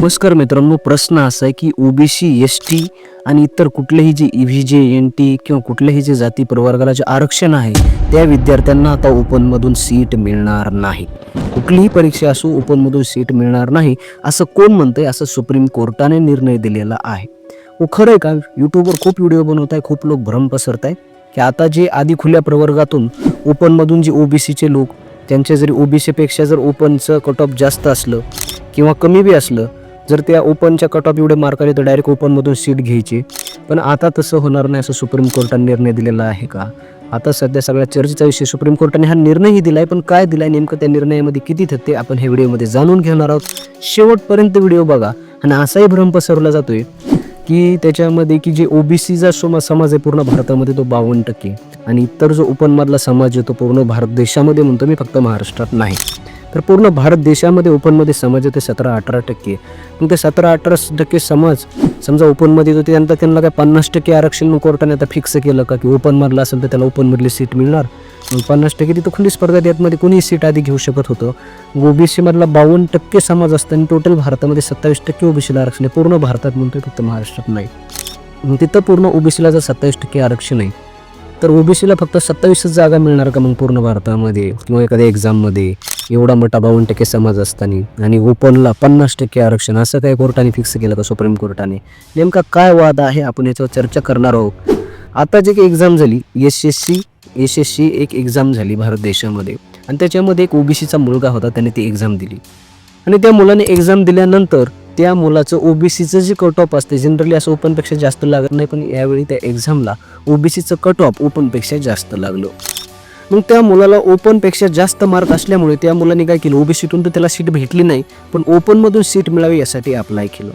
नमस्कार मित्रांनो प्रश्न असा आहे की ओबीसी एस टी आणि इतर कुठलेही जे E V J N T किंवा कुठल्याही जे जाती प्रवर्गाला जे आरक्षण आहे त्या विद्यार्थ्यांना आता ओपनमधून सीट मिळणार नाही. कुठलीही परीक्षा असो ओपनमधून सीट मिळणार नाही असं कोण म्हणतंय असं सुप्रीम कोर्टाने निर्णय दिलेला आहे. हो खरं आहे का? यूट्यूबवर खूप व्हिडिओ बनवत आहे खूप लोक भ्रम पसरत आहे की आता जे आधी खुल्या प्रवर्गातून ओपनमधून जे ओबीसीचे लोक त्यांच्या जरी ओबीसीपेक्षा जर ओपनचं कट ऑफ जास्त असलं किंवा कमी बी असलं जर त्या ओपनच्या कट ऑफ एवढे मार्क आले तर डायरेक्ट ओपनमधून सीट घ्यायची. पण आता तसं होणार नाही असं सुप्रीम कोर्टाने निर्णय दिलेला आहे का? आता सध्या सगळ्या चर्चेचा विषय सुप्रीम कोर्टाने हा निर्णयही दिला आहे पण काय दिलाय नेमकं त्या निर्णयामध्ये किती थत्ते आपण हे व्हिडिओमध्ये जाणून घेणार आहोत. शेवटपर्यंत व्हिडिओ बघा. आणि असाही भ्रम पसरला जातोय की त्याच्यामध्ये की जे ओबीसीचा समा समाज आहे पूर्ण भारतामध्ये तो बावन्न टक्के. आणि इतर जो ओपनमधला समाज आहे तो पूर्ण भारत देशामध्ये म्हणतो मी फक्त महाराष्ट्रात नाही. तर पूर्ण भारत देशामध्ये ओपनमध्ये समाज येते सतरा अठरा टक्के. मग ते सतरा अठरा टक्के समाज समजा ओपनमध्ये येतो त्यानंतर त्यांना काय पन्नास टक्के आरक्षण कोर्टाने आता फिक्स केलं का? की ओपनमधलं असेल तर त्याला ओपनमधली सीट मिळणार. मग पन्नास टक्के तिथं खुली स्पर्धा त्यातमध्ये कोणीही सीट आधी घेऊ शकत होतं. ओबीसी मधला बावन्न टक्के समाज असताना टोटल भारतामध्ये सत्तावीस टक्के ओबीसीला आरक्षण आहे. पूर्ण भारतात म्हणतोय फक्त महाराष्ट्रात नाही. मग तिथं पूर्ण ओबीसीला जर सत्तावीस टक्के आरक्षण आहे तर ओबीसीला फक्त सत्तावीसच जागा मिळणार का मग पूर्ण भारतामध्ये? किंवा एखाद्या एक्झाममध्ये एवढा मोठा बावन्न टक्के समाज असताना आणि ओपनला पन्नास टक्के आरक्षण असं काय कोर्टाने फिक्स केलं का सुप्रीम कोर्टाने? नेमका काय वाद आहे? आपण याच्यावर चर्चा करणार आहोत. आता जे काही एक्झाम झाली S S C S S C एक एक्झाम झाली भारत देशामध्ये. आणि त्याच्यामध्ये एक ओबीसीचा मुलगा होता त्याने ती एक्झाम दिली. आणि त्या मुलाने एक्झाम दिल्यानंतर त्या मुलाचं ओबीसीचं जे कट ऑफ असते जनरली असं ओपनपेक्षा जास्त लागत नाही पण यावेळी त्या एक्झामला ओबीसीचं कट ऑफ ओपनपेक्षा जास्त लागलं. मग त्या मुलाला ओपनपेक्षा जास्त मार्क असल्यामुळे त्या मुलाने काय केलं? ओबीसीतून तर त्याला सीट भेटली नाही पण ओपनमधून सीट मिळावी यासाठी अप्लाय केलं.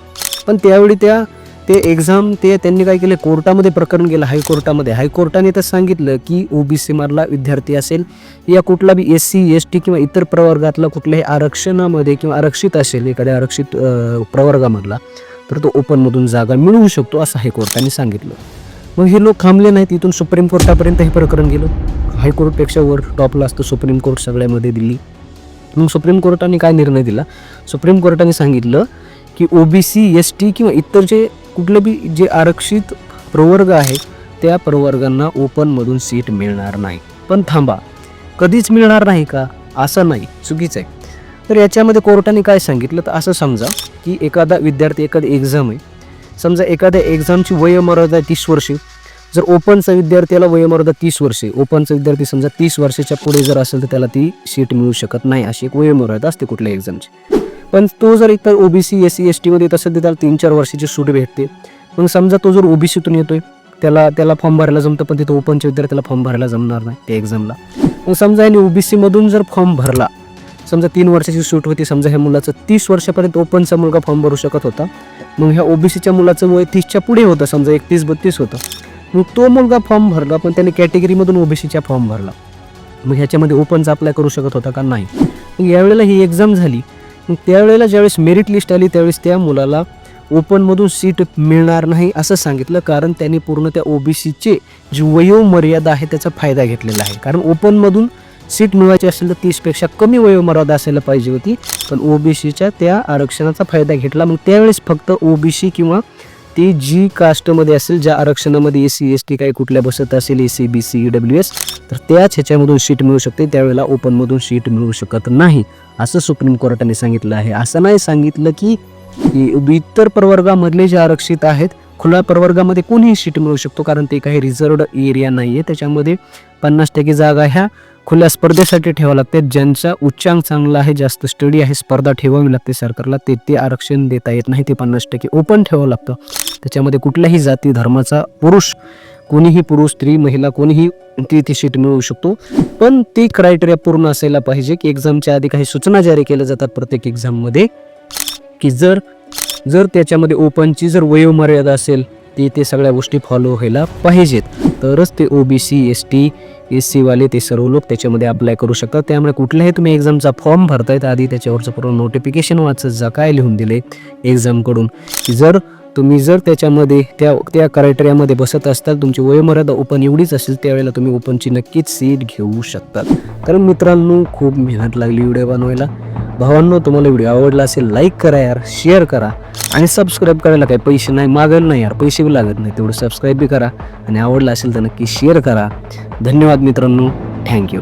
पण त्यावेळी त्या ते एक्झाम ते त्यांनी काय केलं? कोर्टामध्ये प्रकरण गेलं हायकोर्टामध्ये. हायकोर्टाने तर सांगितलं की ओबीसी मारला विद्यार्थी असेल या कुठला बी एस सी एस टी किंवा इतर प्रवर्गातला कुठल्याही आरक्षणामध्ये किंवा आरक्षित असेल एखाद्या आरक्षित प्रवर्गामधला तर तो ओपनमधून जागा मिळवू शकतो असं हायकोर्टाने सांगितलं. मग हे लोक थांबले नाहीत इथून सुप्रीम कोर्टापर्यंत हे प्रकरण गेलं. हायकोर्टपेक्षा वर टॉपला असतं सुप्रीम कोर्ट सगळ्यामध्ये दिली मग सुप्रीम कोर्टाने काय निर्णय दिला? सुप्रीम कोर्टाने सांगितलं की O B C S T किंवा इतर जे कुठले बी जे आरक्षित प्रवर्ग आहेत त्या प्रवर्गांना ओपनमधून सीट मिळणार नाही. पण थांबा कधीच मिळणार नाही का? असं नाही चुकीचं आहे. तर याच्यामध्ये कोर्टाने काय सांगितलं? तर असं समजा की एखादा विद्यार्थी एखादी एक्झाम आहे. समजा एखाद्या एक्झामची वयोमर्यादा तीस वर्षे जर ओपनचा विद्यार्थ्याला वयोमर्यादा तीस वर्षे ओपनचा विद्यार्थी समजा तीस वर्षाच्या पुढे जर असेल तर त्याला ती सीट मिळू शकत नाही अशी एक वयोमर्यादा असते कुठल्या एक्झामची. पण तो जर इतर ओबीसी एस सी एस टीमध्ये येत असेल तर त्याला तीन चार वर्षाची सूट भेटते. मग समजा तो जर ओबीसीतून येतोय त्याला त्याला फॉर्म भरायला जमतं पण तिथं ओपनच्या विद्यार्थ्याला फॉर्म भरायला जमणार नाही त्या एक्झामला. मग समजा याने ओबीसीमधून जर फॉर्म भरला समजा तीन वर्षाची सूट होती समजा ह्या मुलाचं तीस वर्षापर्यंत ओपनचा मुलगा फॉर्म भरू शकत होता मग ह्या ओबीसीच्या मुलाचं वय तीसच्या पुढे होतं समजा एकतीस बत्तीस होतं. मग तो मुलगा फॉर्म भरला पण त्याने कॅटेगरीमधून ओबीसीच्या फॉर्म भरला. मग ह्याच्यामध्ये ओपनचा अप्लाय करू शकत होता का? नाही. मग यावेळेला ही एक्झाम झाली. मग त्यावेळेला ज्यावेळेस मेरिट लिस्ट आली त्यावेळेस त्या मुलाला ओपनमधून सीट मिळणार नाही असं सांगितलं कारण त्यांनी पूर्ण त्या ओबीसीचे जी वयोमर्यादा आहे त्याचा फायदा घेतलेला आहे. कारण ओपनमधून सीट मिळवायची असेल तर तीसपेक्षा कमी वयोमर्यादा असायला पाहिजे होती पण ओबीसीच्या त्या आरक्षणाचा फायदा घेतला. मग त्यावेळेस फक्त ओबीसी किंवा ती जी कास्टमध्ये असेल ज्या आरक्षणामध्ये ए सी एस टी काही कुठल्या बसत असेल A C B C W S तर त्याच ह्याच्यामधून सीट मिळू शकते. त्यावेळेला ओपनमधून सीट मिळू शकत नाही असं सुप्रीम कोर्टाने सांगितलं आहे. असं नाही सांगितलं की की इतर प्रवर्गामधले जे आरक्षित आहेत खुल्या प्रवर्गामध्ये कोणीही सीट मिळू शकतो कारण ते काही रिझर्वड एरिया नाही आहे त्याच्यामध्ये पन्नास टक्के जागा ह्या खुल्या स्पर्धेसाठी ठेवावं लागते ज्यांचा उच्चांक चांगला आहे जास्त स्टडी आहे स्पर्धा ठेवावी लागते सरकारला ते ते आरक्षण देता येत नाही ते पन्नास टक्के ओपन ठेवावं लागतं. त्याच्यामध्ये कुठल्याही जाती धर्माचा पुरुष कोणीही पुरुष स्त्री महिला कोणीही ती ती सीट मिळवू शकतो. पण ती क्रायटेरिया पूर्ण असायला पाहिजे की एक्झामच्या आधी काही सूचना जारी केल्या जातात प्रत्येक एक्झाममध्ये की जर जर त्याच्यामध्ये ओपनची जर वयोमर्यादा असेल ती ते सगळ्या गोष्टी फॉलो व्हायला पाहिजेत. तरच ते ओबीसी एस टी एस सीवाले ते सर्व लोक त्याच्यामध्ये अप्लाय करू शकतात. त्यामुळे कुठल्याही तुम्ही एक्झामचा फॉर्म भरतायत आधी त्याच्यावरचं पूर्ण नोटिफिकेशन वाचत जा काय लिहून दिले एक्झामकडून जर तुम्ही जर त्याच्यामध्ये त्या त्या क्रायटेरियामध्ये बसत असताल तुमची वयोमर्यादा ओपन एवढीच असेल त्यावेळेला तुम्ही ओपनची नक्कीच सीट घेऊ शकतात. कारण मित्रांनो खूप मेहनत लागली व्हिडिओ बनवायला. भावांनो तुम्हाला व्हिडिओ आवडला असेल लाईक करा यार शेअर करा. आणि सबस्क्राईब करायला काही पैसे नाही मागायला नाही यार पैसे बी लागत नाही तेवढं सबस्क्राईब बी करा. आणि आवडलं असेल तर नक्की शेअर करा. धन्यवाद मित्रांनो थँक्यू